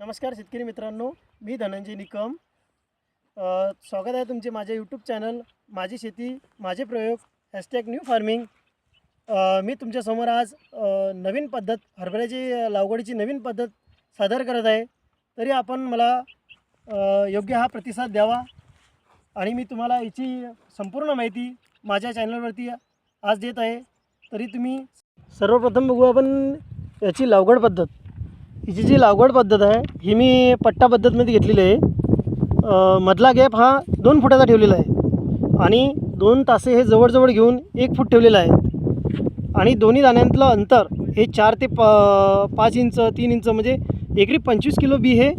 नमस्कार शेतकरी मित्रांनो मी धनंजय निकम. स्वागत आहे तुमचे माझ्या यूट्यूब चॅनल माझी शेती माझे प्रयोग हॅशटॅग न्यू फार्मिंग मी तुमच्यासमोर आज नवीन पद्धत हरभऱ्याची लागवडीची नवीन पद्धत सादर करत आहे. तरी आपण मला योग्य हा प्रतिसाद द्यावा आणि मी तुम्हाला याची संपूर्ण माहिती माझ्या चॅनलवरती आज देत आहे. तरी तुम्ही सर्वप्रथम बघू आपण याची लागवड पद्धत. हिची जी लागवड पद्धत आहे ही मी पट्टा पद्धतमध्ये घेतलेली आहे. मधला गॅप हा दोन फुटाचा ठेवलेला आहे. आणि दोन तासे हे जवळजवळ घेऊन एक फूट ठेवलेलं आहे. आणि दोन्ही दाण्यांतलं अंतर हे चार ते प पाच इंच तीन इंच म्हणजे एकरी पंचवीस किलो बी हे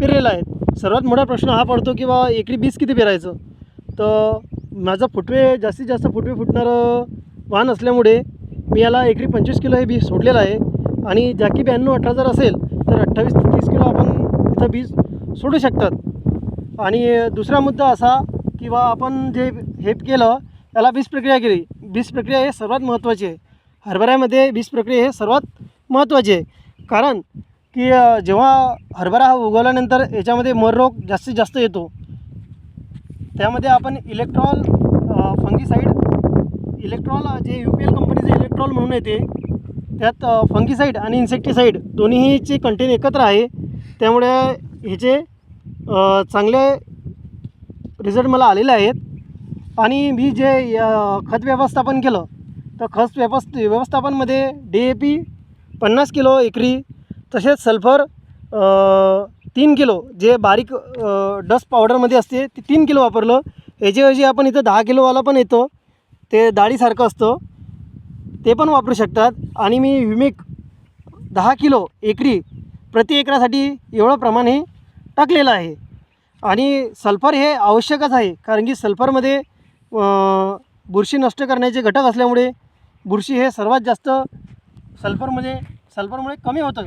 पेरलेलं आहे. सर्वात मोठा प्रश्न हा पडतो की बा एकरी बीस किती पेरायचं? तर माझं फुटवे जास्तीत जास्त फुटवे फुटणारं वाहन असल्यामुळे मी याला एकरी पंचवीस किलो हे बी सोडलेलं आहे. आणि जॅकी ब्याण्णव अठरा जर असेल तर अठ्ठावीस ते तीस किलो आपण इथं बीज सोडू शकतात. आणि दुसरा मुद्दा असा की बा आपण जे हे केलं त्याला बीज प्रक्रिया केली. बीज प्रक्रिया हे सर्वात महत्त्वाची आहे. हरभऱ्यामध्ये बीज प्रक्रिया हे सर्वात महत्त्वाची आहे. कारण की जेव्हा हरभरा हा उगवल्यानंतर याच्यामध्ये मर रोग जास्तीत जास्त येतो. त्यामध्ये आपण इलेक्ट्रॉल फंगीसाईड इलेक्ट्रॉल जे यू पी एल कंपनीचं इलेक्ट्रॉल म्हणून येते त्यात फंगीसाईड आणि इन्सेक्टिसाईड दोन्हीचे कंटेन एकत्र आहे त्यामुळे ह्याचे चांगले रिझल्ट मला आलेले आहेत. आणि मी जे खत व्यवस्थापन केलं तर खत व्यवस्थ व्यवस्थापनमध्ये डी ए पी पन्नास किलो एकरी तसेच सल्फर तीन किलो जे बारीक डस्ट पावडरमध्ये असते ते तीन किलो वापरलं. याच्याऐवजी आपण इथं दहा किलोवाला पण येतो. ते डाळीसारखं असतं. ते पण वापरू शकतात. आणि मी विमिक दहा किलो एकरी प्रति एकरासाठी एवढं प्रमाण हे टाकलेलं आहे. आणि सल्फर हे आवश्यकच आहे कारण की सल्फरमध्ये बुरशी नष्ट करण्याचे घटक असल्यामुळे बुरशी हे सर्वात जास्त सल्फरमध्ये सल्फरमुळे कमी होतं.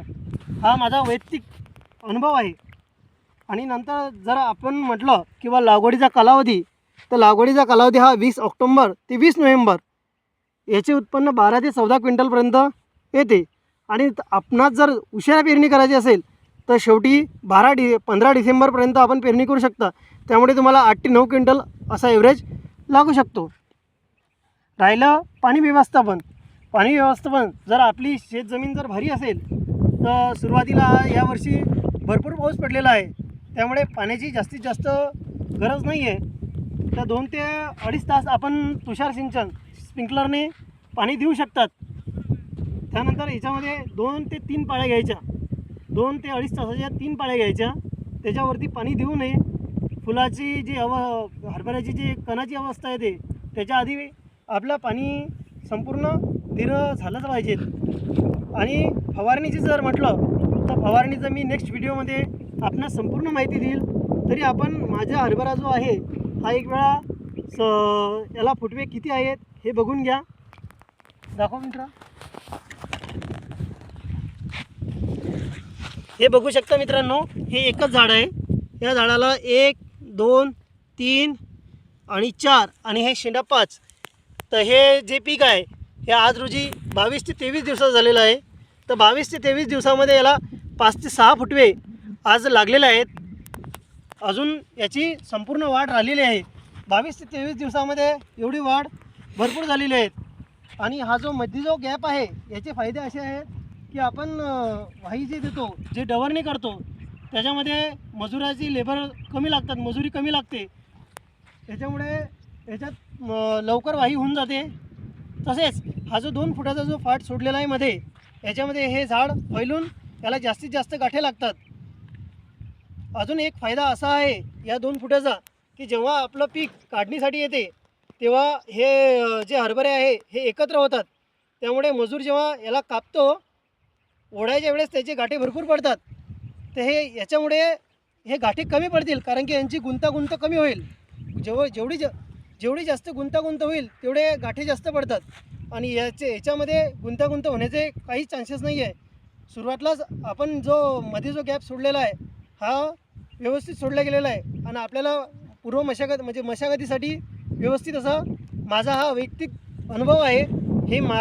हा माझा वैयक्तिक अनुभव आहे. आणि नंतर जर आपण म्हटलं किंवा लागवडीचा कालावधी तर लागवडीचा कालावधी हा वीस ऑक्टोंबर ते वीस नोव्हेंबर याचे उत्पन्न बारा ते चौदा क्विंटलपर्यंत येते. आणि आपणास जर उशिरा पेरणी करायची असेल तर शेवटी बारा डि पंधरा डिसेंबरपर्यंत आपण पेरणी करू शकता. त्यामुळे तुम्हाला आठ ते नऊ क्विंटल असा एव्हरेज लागू शकतो. राहिलं पाणी व्यवस्थापन. पाणी व्यवस्थापन जर आपली शेतजमीन जर भारी असेल तर सुरुवातीला यावर्षी भरपूर पाऊस पडलेला आहे. त्यामुळे पाण्याची जास्तीत जास्त गरज नाही आहे तर दोन ते अडीच तास आपण तुषार सिंचन स्प्रिंकलरने पाणी देऊ शकतात. त्यानंतर याच्यामध्ये दोन ते तीन पाळ्या घ्यायच्या. दोन ते अडीच तासाच्या तीन पाळ्या घ्यायच्या. त्याच्यावरती पाणी देऊ नये. फुलाची जी अव हरभऱ्याची जी कणाची अवस्था येते त्याच्या आधी आपलं पाणी संपूर्ण धीरं झालंच पाहिजे आणि फवारणीची जर म्हटलं तर फवारणीचं मी नेक्स्ट व्हिडिओमध्ये आपणास संपूर्ण माहिती देईल. तरी आपण माझा हरभरा जो आहे हा एक वेळा स याला फुटवे किती आहेत हे बघून घ्या. दाखवा मित्र. हे बघू शकता मित्रांनो हे एकच झाड आहे. या झाडाला एक दोन तीन आणि चार आणि हे शेंडा पाच. तर हे जे पीक आहे हे आज रोजी बावीस ते तेवीस दिवसात झालेलं आहे. तर बावीस ते तेवीस दिवसामध्ये याला पाच ते सहा फुटवे आज लागलेले आहेत. अजून याची संपूर्ण वाढ राहिलेली आहे. बावीस ते तेवीस दिवसामध्ये एवढी वाढ भरपूर झालेली आहेत आणि हा जो मध्ये जो गॅप आहे याचे फायदे असे आहेत की आपण अं, वाही जे देतो जे डवरणी करतो त्याच्यामध्ये मजुराची लेबर कमी लागतात मजुरी कमी लागते. त्याच्यामुळे याच्यात म, लवकर वाही होऊन जाते. तसेच हा जो दोन फुटाचा जो फाट सोडलेला आहे मध्ये याच्यामध्ये हे झाड फैलून याला जास्तीत जास्त गाठे लागतात. अजून एक फायदा असा आहे या दोन फुटाचा की जेव्हा आपलं पीक काढणीसाठी येते तेव्हा हे जे हरभरे आहे हे एकत्र होतात. त्यामुळे मजूर जेव्हा याला कापतो ओढायच्या वेळेस त्याचे गाठे भरपूर पडतात. तर हे याच्यामुळे हे गाठे कमी पडतील कारण की यांची गुंतागुंत कमी होईल. जेव्हा जेवढी ज जेवढी जास्त गुंतागुंत होईल तेवढे गाठे जास्त पडतात. आणि याचे याच्यामध्ये गुंतागुंत होण्याचे काही चान्सेस नाही आहे सुरुवातीलाच आपण जो मध्ये जो गॅप सोडलेला आहे हा व्यवस्थित सोडला गेलेला आहे. आणि आपल्याला पूर्व मशागत म्हणजे मशागतीसाठी व्यवस्थित असा माझा हा वैयक्तिक अनुभव आहे. हे मा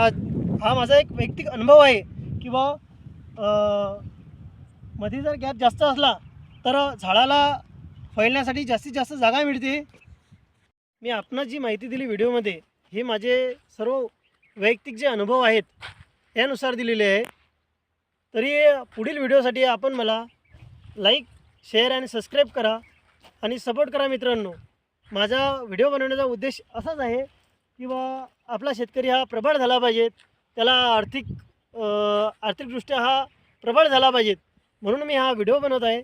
हा माझा एक वैयक्तिक अनुभव आहे किंवा मध्ये जर गॅप जास्त असला तर झाडाला फैलण्यासाठी जास्तीत जास्त जागा मिळते. मी आपणास जी माहिती दिली व्हिडिओमध्ये हे माझे सर्व वैयक्तिक जे अनुभव आहेत यानुसार दिलेले आहे. तरी पुढील व्हिडिओसाठी आपण मला लाईक शेअर आणि सबस्क्राईब करा. आणि सपोर्ट करा मित्रांनो. माझा व्हिडिओ बनवण्याचा उद्देश असाच आहे की बा आपला शेतकरी हा प्रबळ झाला पाहिजे. त्याला आर्थिक आर्थिकदृष्ट्या हा प्रबळ झाला पाहिजे. म्हणून मी हा व्हिडिओ बनवत आहे.